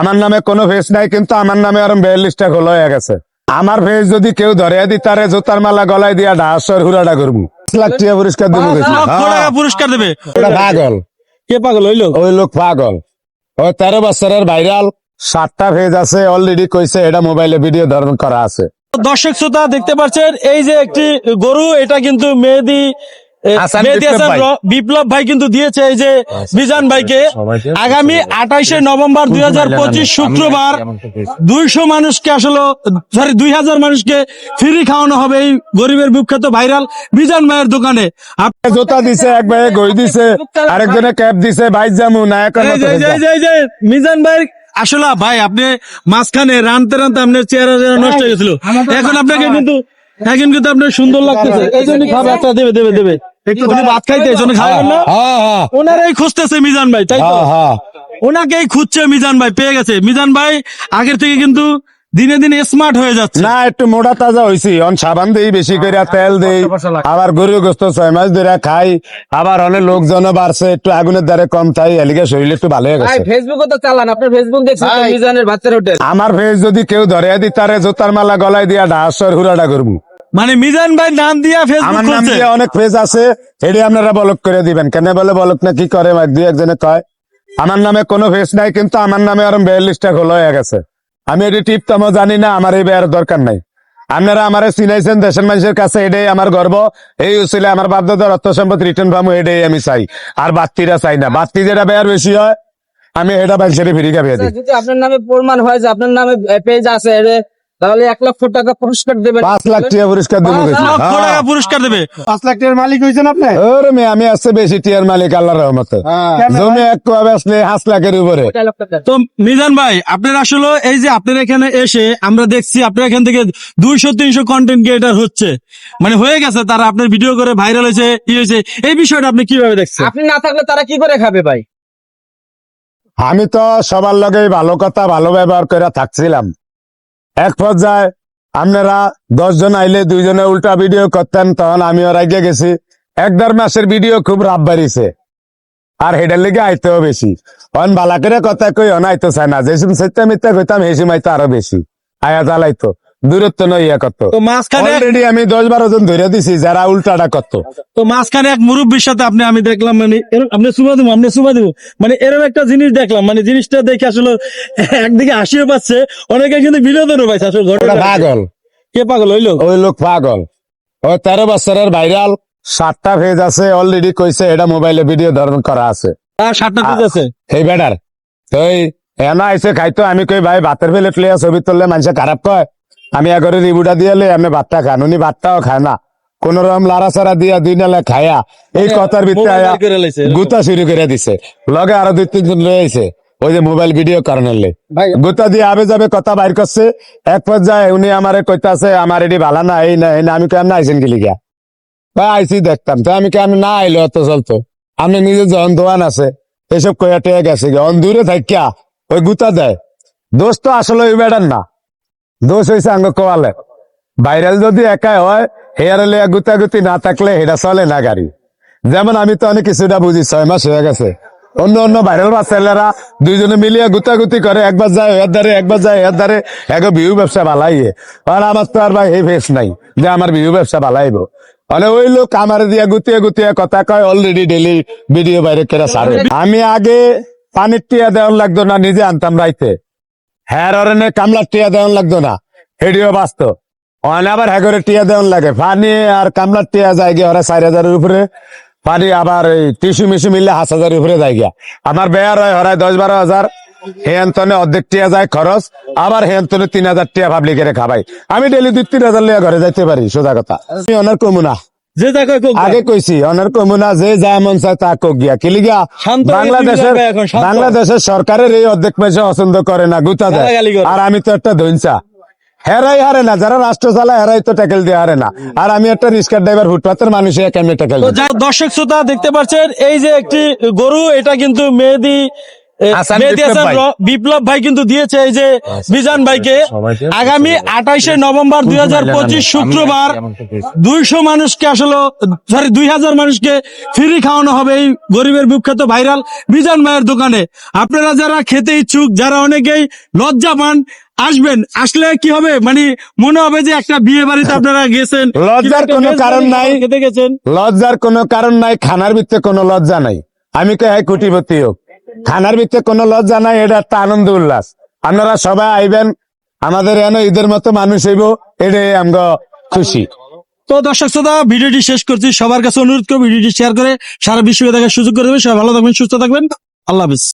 আমার নামে কোনো ফেস নাই কিন্তু আমার নামে আর বিয়াল্লিশটা খোলা হয়ে গেছে। আমার ফেস যদি কেউ ধরে দি তারে জুতার মালা গলায় দিয়া ডাহাসর হুরাটা করব। লাখ টাকা পুরস্কার দেবো হ্যাঁ, পুরস্কার দেবে। পাগল। কে পাগল হইল ওই লোক পাগল। ওই তেরো বছরের ভাইরাল। সাতটা ফেজ আছে অলরেডি কইছে এটা মোবাইলে ভিডিও ধারণ করা আছে। দর্শক শ্রোতা দেখতে পাচ্ছেন এই যে একটি গরু এটা কিন্তু মেহেদি বিপ্লব ভাই। র- বিপ্লব ভাই কিন্তু দিয়েছে এই যে মিজান ভাইকে। আগামী আঠাইশে নভেম্বর দুই হাজার পঁচিশ শুক্রবার দুইশো মানুষকে আসলে সরি দুই হাজার মানুষকে ফ্রি খাওয়ানো হবে এই গরিবের বিখ্যাত ভাইরাল মিজান ভাইয়ের দোকানে। আপ- জুতা দিছে এক ভাই গই দিছে আরেকজনে ক্যাপ দিছে বাইশ জামু যে মিজান ভাই আসলে ভাই আপনি মাঝখানে রানতে রানতে আপনার চেহারা চেহারা নষ্ট হয়ে গেছিল। এখন আপনাকে কিন্তু এখন কিন্তু আপনার সুন্দর লাগতেছে। এই জন্য খাবে একটা দেবে দেবে দেবে। উনি ভাত খাইতে এই জন্য খাবেন না? হ্যাঁ হ্যাঁ। ওনারাই খুঁজতেছে মিজান ভাই তাই তো? হ্যাঁ হ্যাঁ। ওনাকেই খুঁজছে মিজান ভাই পেয়ে গেছে। মিজান ভাই আগের থেকে কিন্তু দিনে দিনে স্মার্ট হয়ে যাচ্ছে। না একটু মোটা তাজা হইছি। অন সাবান দেই বেশি করে তেল দেই। আবার গরু গোস্ত ছয় মাস ধরে খাই। আবার অনেক লোকজন বাড়ছে একটু আগুনের দ্বারে কম তাই এলিগে শরীর একটু ভালো হয়ে গেছে ফেসবুকও তো চালান আপনার ফেসবুক দেখছি মিজানের বাচ্চার হোটেল। আমার ফেস যদি কেউ ধরে দি তারে জুতার মালা গলায় দিয়া ডাহাসর হুরাটা করব। মানে মিজান ভাই নাম দিয়া ফেসবুক আমার নাম দিয়ে অনেক ফেজ আছে এটি আপনারা বলক করে দিবেন। কেন বলে বলক না কি করে এক দুই একজনে কয়। আমার নামে কোনো ফেস নাই কিন্তু আমার নামে আর বিয়াল্লিশটা খোলা হয়ে গেছে। আমি এটি টিপ টিপতামও জানি না, আমার এই বেয়ার দরকার নাই। আপনারা আমারে চিনাইছেন দেশের মানুষের কাছে, এটাই আমার গর্ব। এই উচিলে আমার বাপদাদার অর্থ সম্পদ রিটার্ন পাবো এটাই আমি চাই। আর বাত্তিরা চাই না। বাত্তি যেটা বেয়ার বেশি হয়, আমি এটা বাইশের ফিরি পেয়ে দিই। যদি আপনার নামে প্রমাণ হয় যে আপনার নামে পেজ আছে তাহলে এক লক্ষ টাকা পুরস্কার দেবেন। পাঁচ লাখ টাকা পুরস্কার দেবো। লক্ষ টাকা হ্যাঁ। পুরস্কার দেবে। পাঁচ লাখ টাকার মালিক হয়েছেন আপনি? ওরে মেয়ে, আমি আসছে বেশি টিয়ার মালিক আল্লাহ রহমতে। জমি এক কোয়া বেচলে হাঁস লাখের উপরে? তো মিজান ভাই আপনার আসলে এই যে আপনার এখানে এসে আমরা দেখছি আপনার এখান থেকে দুইশো তিনশো কন্টেন্ট ক্রিয়েটার হচ্ছে। মানে হয়ে গেছে তারা আপনার ভিডিও করে ভাইরাল হয়েছে ই হয়েছে। এই বিষয়টা আপনি কীভাবে দেখছেন? আপনি না থাকলে তারা কি করে খাবে ভাই? আমি তো সবার লগে ভালো কথা ভালো ব্যবহার করে থাকছিলাম। এক পর্যায়ে আপনারা দশজন আইলে দুইজনে উল্টা ভিডিও করতেন, তখন আমিও রাগে গেছি। এক দেড় মাসের ভিডিও খুব রাব বাড়িছে। আর হেডের লিগে আইতেও বেশি। অন বালা করে কথা কই, অন আইতো চায় না যেসিম সত্যি মিথ্যা কইতাম হেসিম আইতো আরও বেশি। আয়া জ্বালাইতো। দূরত্ব নয় করতো তো মাঝখানে অলরেডি আমি দশ বারো জন ধরে দিছি যারা উল্টাটা করতো। তো মাঝখানে এক মুরব্বীর সাথে আপনি আমি দেখলাম মানে আপনি সুবা দিব আপনি সুবা দিব। মানে এরকম একটা জিনিস দেখলাম মানে জিনিসটা দেখে আসলে একদিকে হাসিও পাচ্ছে অনেকে কিন্তু বিনোদনও পাইছে। আসলে ঘটনা পাগল। কে পাগল? ওই লোক? পাগল। ওই তেরো বছরের ভাইরাল সাতটা ফেজ আছে অলরেডি কইছে এটা মোবাইলে ভিডিও ধারণ করা আছে। আর সাতটা পিস আছে? এই বেটার তুই এনা খাইতো আমি কই ভাই ভাতের ফেলে ছবি তুললে মানুষে খারাপ কয়? আমি আগরে রিবুটা দিয়ে লই আপনি ভাতটা খান উনি ভাতটাও খায় না। কোন রকম লারা সারা দিয়া দুই নালে খায়া এই কথার ভিতরে। গুতা শুরু করে দিছে। লগে আরও দুই তিনজন রয়েছে ওই যে মোবাইল ভিডিও কারণে গুতা দিয়ে আবে যাবে কথা বাইর করছে এক পর্যায়ে উনি আমারে কইতাছে আমার এটি ভালো না এই না এই না আমি কেমন আইসেন গেলি গিয়া ভাই আইসি দেখতাম তো আমি কেমন না আইলো অত চলতো। আমি নিজের যখন দোয়ান আছে এসব কইয়া টেয়া গেছে গিয়া। অন দূরে থাকিয়া ওই গুতা দেয়। দোষ তো আসলে ওই বেড়ার না। দোষ হয়েছে আঙ্গ কোয়ালে। ভাইরাল যদি একাই হয়, হেয়ারে লিয়া গুতাগুতি না থাকলে এটা চলে না গাড়ি। যেমন আমি তো অনেক কিছুটা বুঝি, ছয় মাস হয়ে গেছে। অন্য অন্য ভাইরাল বাচ্চারা দুইজনে মিলিয়ে গুতাগুতি করে, একবার যায় এর দ্বারে একবার যায় এর দ্বারে এক বিহু ব্যবসা ভালাইয়ে আর আমার তো আর ভাই এই ফেস নাই, যে আমার বিহু ব্যবসা ভালাইব মানে ওই লোক আমার দিয়া গুতিয়ে গুতিয়ে কথা কয় অলরেডি ডেলি ভিডিও বাইরে কেরা সারে আমি আগে পানির টিয়া দেওয়ার লাগতো না, নিজে আনতাম রাইতে। হ্যার অরনে কামলার টিয়া দেওয়ার লাগতো না। হেডিও বাঁচত। অনে আবার হ্যাগরে টিয়া দেওয়ার লাগে। পানি আর কামলার টিয়া যায় গিয়ে ওরা চার হাজারের উপরে। পানি আবার এই টিসু মিশু মিললে হাজার হাজারের উপরে যায় গিয়া। আমার বেয়ার হয় হরায় দশ বারো হাজার। হেন্তনে অর্ধেক টিয়া যায় খরচ। আবার হেন্তনে তিন হাজার টিয়া পাবলিকের খাবাই আমি ডেলি দুই তিন হাজার লিয়া ঘরে যাইতে পারি, সোজা কথা। আমি অনার কমুনা যে যা আগে কইছি অনার কমুনা যে যা মন চায় তা কোক গিয়া। শান্ত হয়ে বাংলাদেশের। বাংলাদেশের সরকারের এই অর্ধেক পয়সা পছন্দ করে না গুতা দেয়। আর আমি তো একটা ধৈনসা হেরাই হারে না যারা রাষ্ট্র চালায় হেরাই তো ট্যাকেল দিয়ে হারে না। আর আমি একটা রিক্সার ড্রাইভার ফুটপাতের মানুষে কেমনি ট্যাকেল দর্শক শ্রোতা দেখতে পাচ্ছেন এই যে একটি গরু এটা কিন্তু মেহেদি বিপ্লব ভাই। কিন্তু দিয়েছে এই যে বিজান ভাইকে। আগামী আঠাইশে নভেম্বর দুই হাজার পঁচিশ শুক্রবার দুইশো মানুষকে আসলে সরি দুই হাজার মানুষকে ফ্রি খাওয়ানো হবে এই গরিবের বিখ্যাত ভাইরাল বিজান ভাইয়ের দোকানে। আপনারা যারা খেতে ইচ্ছুক যারা অনেকেই লজ্জা পান আসবেন। আসলে কি হবে? মানে মনে হবে যে একটা বিয়ে বাড়িতে আপনারা গেছেন লজ্জার কোনো কারণ নাই। খেতে গেছেন। লজ্জার কোনো কারণ নাই খানার ভিত্তে কোনো লজ্জা নাই। আমি কে কুটিপতি হোক। খানার ভিতরে কোনো লজ্জা নাই, এটা একটা আনন্দ উল্লাস। আপনারা সবাই আইবেন, আমাদের এনে ঈদের মতো মানুষ হইব, এটাই আমরা খুশি। তো দর্শক শ্রোতা, ভিডিওটি শেষ করছি। সবার কাছে অনুরোধ করব, ভিডিওটি শেয়ার করে সারা বিশ্বকে দেখার সুযোগ করে দেবে সবাই ভালো থাকবেন, সুস্থ থাকবেন। আল্লাহ হাফিজ।